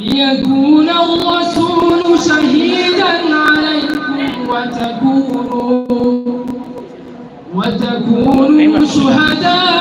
ليكون الرسول شهيدا عليكم وتكونوا وتكونوا شهداء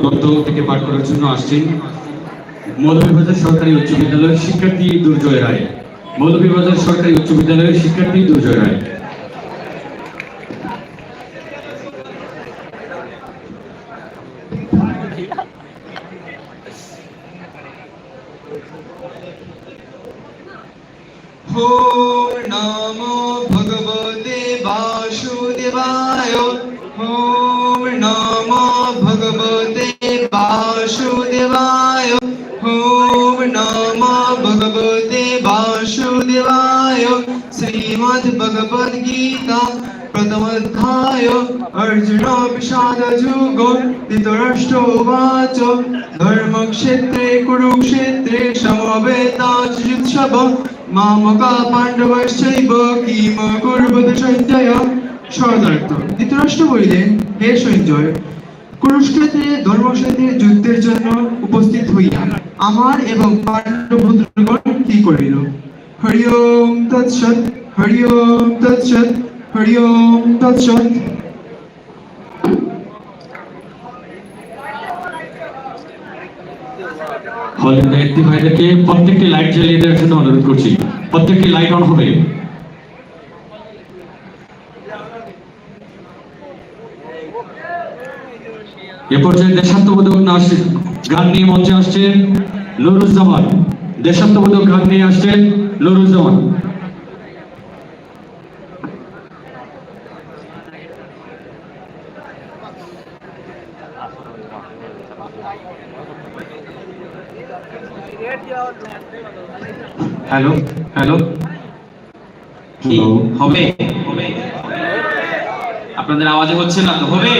ধর্মীয় গ্রন্থ থেকে পাঠ করার জন্য আসছেন মৌলভীবাজার সরকারি উচ্চ বিদ্যালয়ের শিক্ষার্থী দুর্জয় রায় মৌলভীবাজার সরকারি উচ্চ বিদ্যালয়ের শিক্ষার্থী দুর্জয় রায় ॐ नमो भगवते वासुदेवाय वासुदेवाय ॐ नमो भगवते वासुदेवाय श्रीमद्भगवद्गीता प्रथमोऽध्याय अर्जुन विषादयुगो धृतराष्ट्रोवाच धर्मक्षेत्रे कुरुक्षेत्रे समवेतायुत्सव মামকা পাণ্ডবশ্চৈব কিম কুর্বত সঞ্জয় শরণার্থ ধৃতরাষ্ট্র বলিলেন হে সঞ্জয় কুরুক্ষেত্রে যুদ্ধের জন্য উপস্থিত হইয়া আমার এবং পাণ্ডবপুত্রগণ কি করিল? হরি ওম হরি ওম হরি ওম হলের ব্যক্তি ভাইদেরকে প্রত্যেকটি লাইট জ্বালিয়ে দেওয়ার জন্য অনুরোধ করছি। প্রত্যেকটি লাইট অন হবে। এ পর্যায়ে দেশাত্মবোধক নাচ গান নিয়ে মঞ্চে আসছেন নুরুজ্জামান। দেশাত্মবোধক গান নিয়ে আসছেন নুরুজ্জামান। Hello hello. হবে? আপনাদের আওয়াজে হচ্ছে না তো হবে?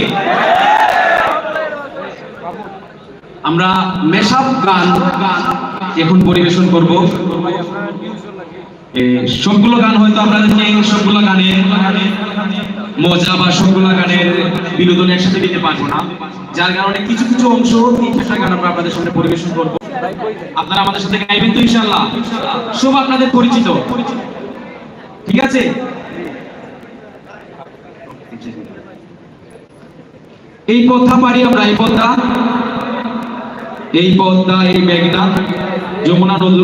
আমরা মেশাপ গান গান এখন পরিবেশন করব। সবগুলো গান হয়তো আপনাদেরকে সবগুলো গানের মজা বা সবগুলো গানের বিনোদন একসাথে দিতে পারব না। যার কারণে কিছু কিছু অংশ গান আমরা আপনাদের সামনে পরিবেশন করব। আপনারা আমাদের সাথে গাইবেন তো ইনশাআল্লাহ। সব আপনাদের পরিচিত। ঠিক আছে? এই পথা পারি আমরা, এই পথা। এই পদ্মা এই মেঘনা, যমুনা নদী।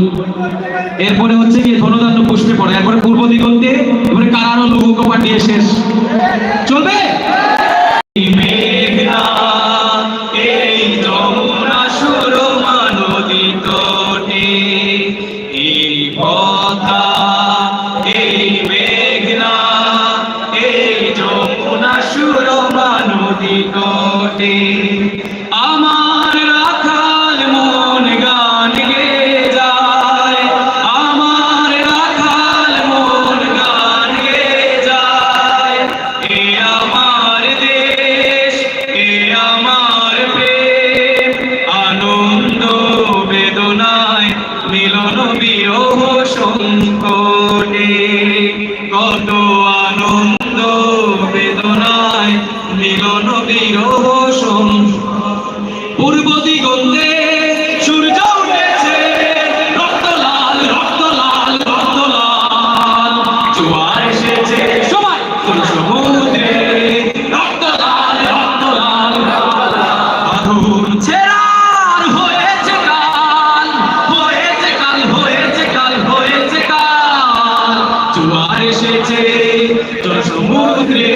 এরপরে হচ্ছে কি ধনদান্য পুষ্পে পড়ে। এরপরে পূর্ব দিগন্তে, এরপরে কারানো লঘুক পাঠিয়ে শেষ। চলবে? এই পথা, এই তটে আমার রাখাল মন গান গে যায়। আমার রাখাল মন গান গে যায়। এ আমার দেশ, এ আমার প্রেম। আনন্দ বেদনায় মিলন বিরহ সংকটে কত আনন্দ সমুদ্রে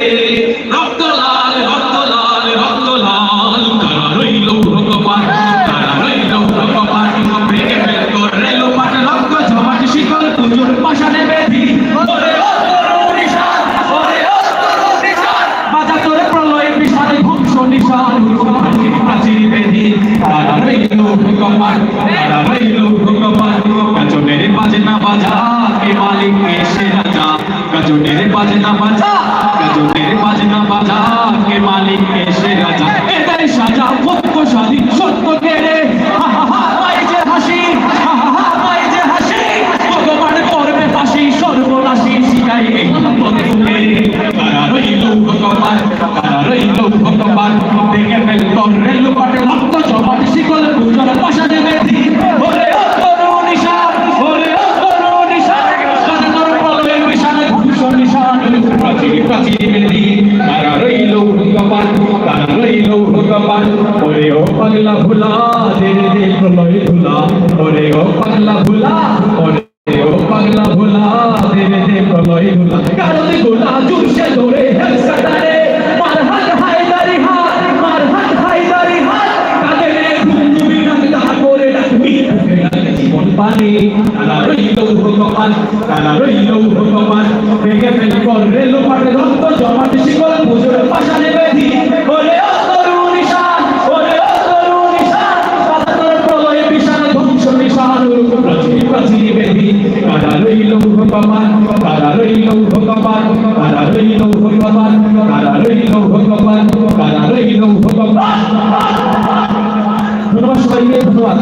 রক্ত লাল রক্ত লাল রক্ত লাল কারা রইল ভগবান কারা রইল ভগবান ভেঙে ফেল করে লোপাট রক্ত জমাট শিকল পুজোর পাশানে বেধি ওরে তোরে রইল ভগবান কারা রইল ভগবান গাজনের বাজে না বাজা কে মালিক এসে গাজনের বাজনা বাজা গাজনের বাজনা বাজা কে মালিক এসে রাজা। এটাই সাজা সত্যশালী সত্য ওরে ও পাগলা ভুলা দে দে প্রলয় ভুলা, ওরে ও পাগলা ভুলা, ওরে ও পাগলা ভুলা দে দে ভুলা। কারণে গোলা জুসে ধরে হেল কালা রইল ভগবান কালা রইল ভগবান ভেঙে ফেল করে লোপাটে রক্ত, জমাট শিকল পুজোর ভগবান কালা রইল ভগবান ধন্যবাদ সবাইকে ধন্যবাদ।